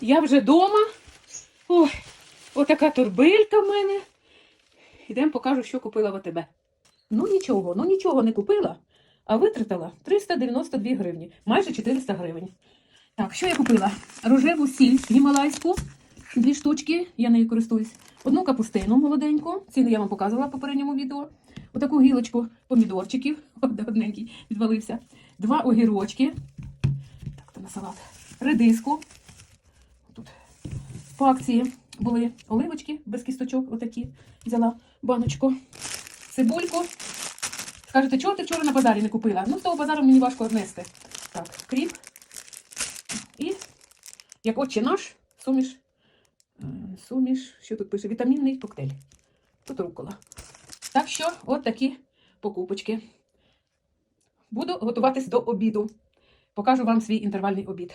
Я вже вдома. Ой, отака турбилька в мене. Ідемо покажу, що купила в АТБ. Ну нічого, ну нічого не купила, а витратила 392 гривні, майже 400 гривень. Так, що я купила? Рожеву сіль гімалайську, дві штучки, я нею користуюсь. Одну капустину молоденьку, ціни я вам показувала в попередньому відео. Отаку гілочку помідорчиків, одненький відвалився. Два огірочки. Так, то на салат. Редиску. По акції були оливочки без кісточок, отакі. Взяла баночку. Цибульку. Скажете, чого ти вчора на базарі не купила? Ну, з того базару мені важко однести. Так, кріп. І, як отче наш, суміш. е, Суміш, що тут пише? Вітамінний коктейль. Тут рукола. Так що, от такі покупочки. Буду готуватись до обіду. Покажу вам свій інтервальний обід.